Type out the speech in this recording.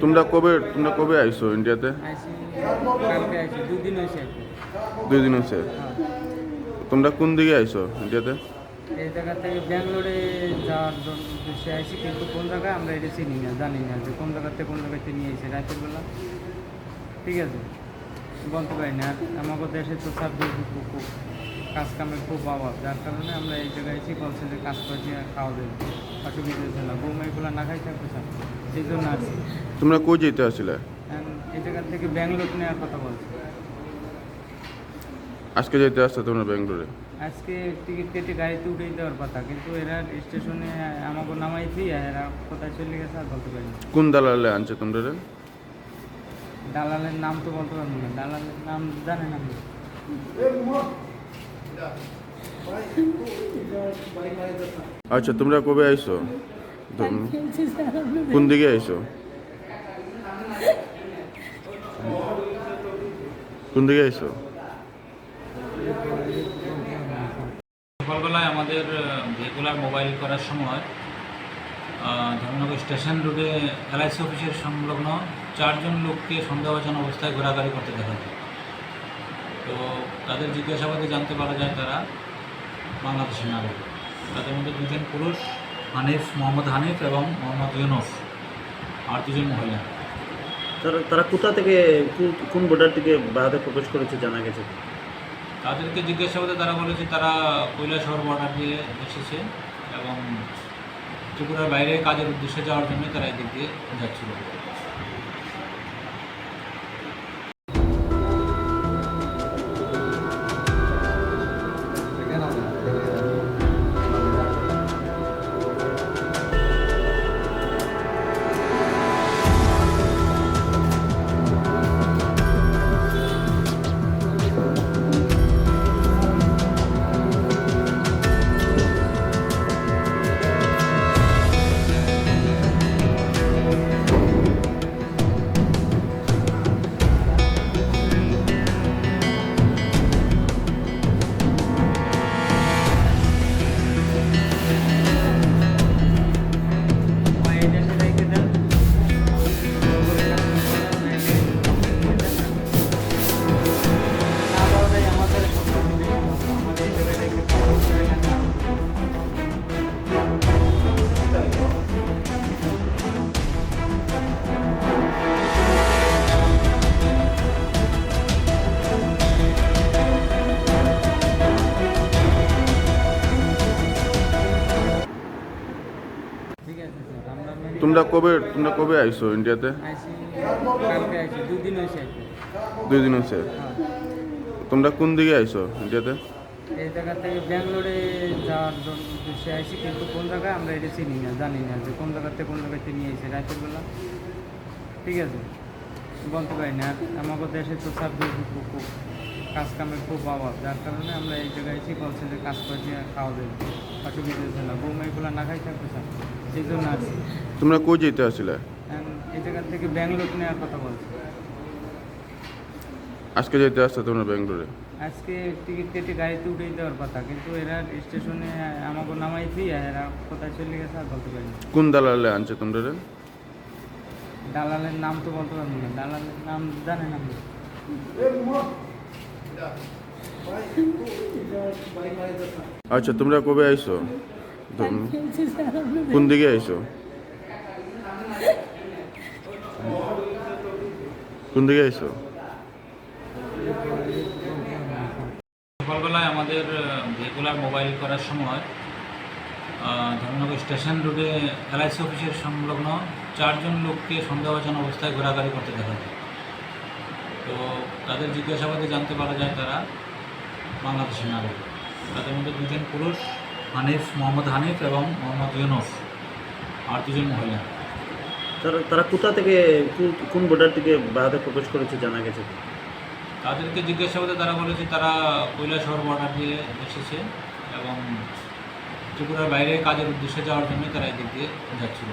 তোমরা কবে তোমরা কবে আইছো ইন্ডিয়াতে আর দুই দিন হয়েছে হ্যাঁ। তোমরা কোন দিকে আইছো ইন্ডিয়াতে এই জায়গা থেকে ব্যাঙ্গালোরে যাওয়ার উদ্দেশ্যে আইসি কিন্তু কোন জায়গায় আমরা এটা চিনি না জানি না যে কোন জায়গাতে কোন জায়গাতে নিয়ে এসে রাতের বেলা ঠিক আছে? বলতে পারি না। আর আমাদের দেশে তো সাবজেক্ট কাজ কামের খুব অভাব যার কারণে আমরা এই জায়গায় এসে বলছে যে কাজ করে দিয়ে খাওয়া দেবে। না বৌমা এগুলো না খাই থাকবে স্যার সেই জন্য তোমরা কই যেতে আসলে? And এই জায়গা থেকে ব্যাঙ্গালোর নেওয়ার কথা বলছি। আজকে যেতে আসছো তোমরা ব্যাঙ্গালোরে? আজকে টিকিট কেটে গাড়িতে উঠেই দেওয়ার কথা কিন্তু এরা স্টেশনে আমাকে নামাইছি আর এরা কোথায় চলে গেছে আর বলতে পারি না। কোন দালালে আনছে তোমরা দালালের নাম তো বলতে পারব না দালালের নাম জানেন আপনি আচ্ছা তোমরা কবে আইছো? তোম- কোন দিকে আইছো? কোন দিকে আইছো? সকালবেলায় আমাদের রেগুলার মোবাইল করার সময় ধর্মনগর স্টেশন রোডে এলআইসি অফিসের সংলগ্ন চারজন লোককে সন্দেহভাজন অবস্থায় ঘোরাঘুরি করতে দেখা যায়। তো তাদের জিজ্ঞাসাবাদে জানতে পারা যায় তারা বাংলাদেশের নাগরিক তাদের মধ্যে দুজন পুরুষ হানিফ মোহাম্মদ হানিফ এবং মোহাম্মদ ইউনুস আর দুজন মহিলা। তারা তারা কোথা থেকে কোন- কোন বর্ডার থেকে ভারতে প্রবেশ করেছে জানা গেছে? তাদেরকে জিজ্ঞাসাবাদে তারা বলেছে তারা কৈলাসহর বর্ডার দিয়ে এসেছে এবং ত্রিপুরার বাইরে কাজের উদ্দেশ্যে যাওয়ার জন্য তারা এদিক দিয়ে যাচ্ছিল। তোমরা কবে তোমরা কবে আইছো ইন্ডিয়াতে দুই দিন হয়েছে হ্যাঁ। তোমরা কোন দিকে আইছো ইন্ডিয়াতে এই জায়গা থেকে ব্যাঙ্গালোরে যাওয়ার উদ্দেশ্যে আইসি কিন্তু কোন জায়গায় আমরা এটা চিনি না জানি না যে কোন জায়গাতে কোন জায়গাতে নিয়ে এসে রাতের বেলা। ঠিক আছে? বলতে পারি না আমাদের দেশে তো সাবজেক্ট খুব কাজ কামের খুব অভাব যার কারণে আমরা এই জায়গায় এসে বলছে যে কাজ করে খাওয়া দেবে অসুবিধা হচ্ছে না। বৌমা এগুলো না খাই থাকবে স্যার সেই জন্য আসছি তোমরা কই যেতে আসলে? এই জায়গা থেকে ব্যাঙ্গালোর নেওয়ার কথা বলছি। আজকে যেতে আসছো তোমরা ব্যাঙ্গালোরে? আজকে টিকিট কেটে গাড়িতে উঠেই দেওয়ার কথা কিন্তু এরা স্টেশনে আমাকে নামাইছি আর এরা কোথায় চলে গেছে আর বলতে পারি না। কোন দালালে আনছে তোমরা দালালের নাম তো বলতে পারব না দালালের নাম জানেন আপনি আচ্ছা তোমরা কবে আইছো কোন দিকে আইছো কোন দিকে আইছো? সকালবেলায় আমাদের রেগুলার মোবাইল করার সময় ধর্মনগর স্টেশন রোডে এলআইসি অফিসের সংলগ্ন চারজন লোককে সন্দেহভাজন অবস্থায় ঘোরাঘুরি করতে দেখা যায়। তো তাদের জিজ্ঞাসাবাদে জানতে পারা যায় তারা বাংলাদেশের নাগরিক। তাদের মধ্যে দুজন পুরুষ, হানিফ, মোহাম্মদ হানিফ এবং মোহাম্মদ ইউনুস, আর দুজন মহিলা। তারা তারা কোথা থেকে, কোন- বর্ডার থেকে ভারতে প্রবেশ করেছে জানা গেছে? তাদেরকে জিজ্ঞাসাবাদে তারা বলেছে তারা কৈলাসহর বর্ডার দিয়ে এসেছে এবং ত্রিপুরার বাইরে কাজের উদ্দেশ্যে যাওয়ার জন্য তারা এদিক দিয়ে যাচ্ছিল।